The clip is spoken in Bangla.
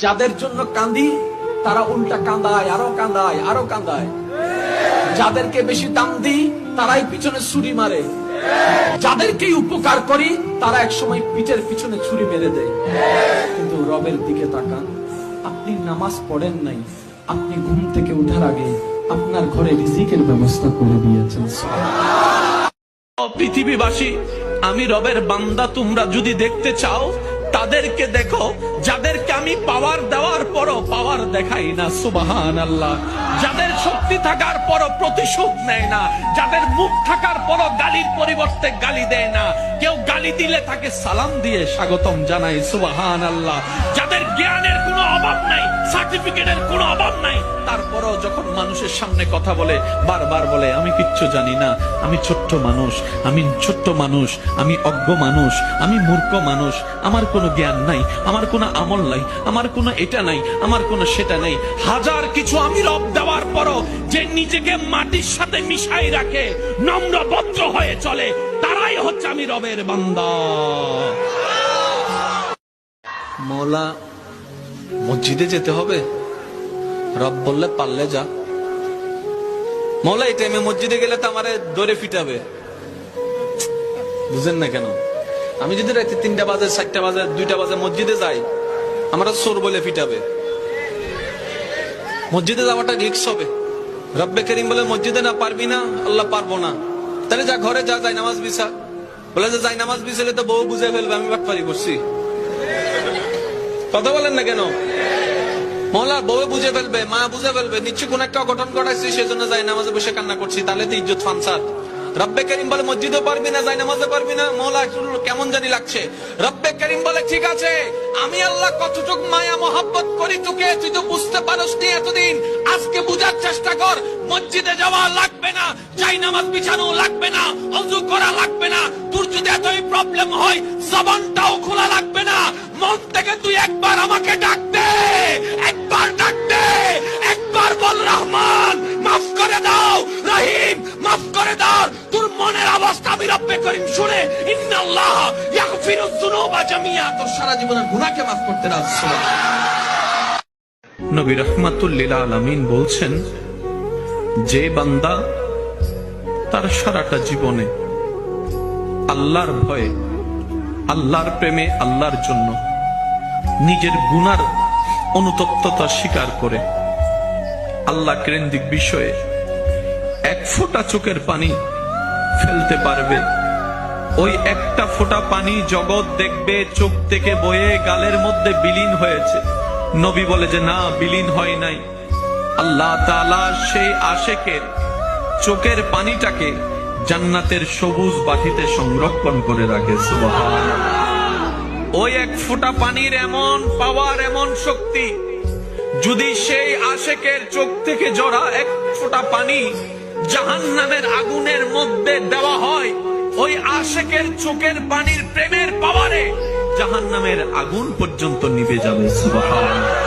যাদের জন্য কান্দি, তারা উল্টা কান্দায়, আরও কান্দায় আরও কান্দায়। যাদেরকে বেশি দাম দিই, তারাই পিছনে ছুরি মারে। যাদেরকে উপকার করি, তারা একসময় পিঠের পিছনে ছুরি মেরে দেয়। কিন্তু রবের দিকে তাকান। আপনি নামাজ পড়েন নাই। আপনি ঘুম থেকে উঠার আগে আপনার ঘরে রিজিকের ব্যবস্থা করে দিয়েছেন। পৃথিবীবাসী, আমি রবের বান্দা, তোমরা যদি দেখতে চাও তাদেরকে দেখো, যাদেরকে আমি পাওয়ার দেওয়ার পরও পাওয়ার দেখাই না সুবাহান আল্লাহ যাদের শক্তি থাকার পরও প্রতিশোধ নেয় না, যাদের মুখ থাকার পরও গালির পরিবর্তে গালি দেয় না, কেউ গালি দিলে তাকে সালাম দিয়ে স্বাগতম জানাই সুবাহান আল্লাহ যাদের জ্ঞানের কোনো অভাব নাই, সার্টিফিকেটের কোনো অভাব নাই, তারপরও যখন মানুষের সামনে কথা বলে, বারবার বলে, আমি কিচ্ছু জানি না, আমি ছোট্ট মানুষ, আমি ছোট্ট মানুষ, আমি অজ্ঞ মানুষ, আমি মূর্খ মানুষ, আমার কোনো জ্ঞান নাই, আমার কোনো আমল নাই, আমার কোনো এটা নাই, আমার কোনো সেটা নেই। হাজার কিছু আমি রব দেওয়ার পরও যে নিজেকে মাটির সাথে মিশাই রাখে, নম্র ভদ্র হয়ে চলে তারাই হচ্ছে আমি রবের বান্দা। মৌলা, মসজিদে যেতে হবে? রব বললে পারলে যা। মৌলা, এই টাইমে মসজিদে গেলে তো আমারে দৌড়ে ফিটাবে। বুঝেন না কেন? আমি যদি রাতে তিনটা বাজে, চারটা বাজে, দুইটা বাজে মসজিদে যাই, আমরা সোর বলে ফিটাবে। মসজিদে যাওয়াটা রিক্স হবে। রব্বে করিম বলে মসজিদে না পারবি না, আল্লাহ পারব না। তাহলে যা ঘরে যা, যাই নামাজ বিছা। বলে যে যাই নামাজ বিছালে তো বউ বুঝে ফেলবে, আমি বাটপারি করছি। কথা বলেন না কেন? মহলা বউ বুঝে ফেলবে, মা বুঝে ফেলবে নিশ্চয় কোন একটা অঘটন ঘটাইছি, সেজন্য যাই নামাজে বসে কান্না করছি, তাহলে তো ইজ্জত ফানসাদ। রব্বে করিম বলে মসজিদে পারবি না যাই নামাজে পারবি না। একটু কেমন জানি লাগছে। রব্বে করিম বলে, ঠিক আছে, আমি আল্লাহ কতটুক মায়া, মহাব্বত করি তোকে, তুই তো বুঝতে পারস নি এতদিন। আজকে বুঝার চেষ্টা কর, মসজিদে যাওয়া লাগবে না, যাই নামাজ বিছানো লাগবে না, অজু করা লাগবে না। তোর যদি এতই প্রবলেম হয়, জবানটাও খোলা লাগবে না। মন থেকে তুই একবার আমাকে ডাক রহিম মাফ করে দাও। তোর মনের অবস্থা করিম, শুনে ইন্নাল্লাহ ইয়াগফিরুজ যুনুবা জামিয়া। তোর সারা জীবনের গুনাহকে মাফ করতে নবী আলামিন বলছেন, যে বান্দা তার সারাটা জীবনে আল্লাহর ভয়ে, আল্লাহর প্রেমে, আল্লাহর জন্য নিজের গুনার অনুতপ্ততা স্বীকার করে আল্লাহ কেন্দ্রিক বিষয়ে এক ফোঁটা চোখের পানি ফেলতে পারবে। ওই একটা ফোঁটা পানি জগৎ দেখবে, চোখ থেকে বয়ে গালের মধ্যে বিলীন হয়েছে। নবী বলে যে, না, বিলীন হয় নাই। আল্লাহ সেই আশেকের চোখের পানিটাকে জান্নাতের সবুজ বাটিতে সংরক্ষণ করে রাখে ওই এক ফোঁটা পানির এমন পাওয়ার, এমন শক্তি, যদি সেই আশেকের চোখ থেকে জড়া এক ফোঁটা পানি জাহান নামের আগুনের মধ্যে দেওয়া হয় ওই আশেকের চোখের পানির প্রেমের পাওয়ারে। জাহান নামের আগুন পর্যন্ত নিভে যাবে, সুবহানাল্লাহ।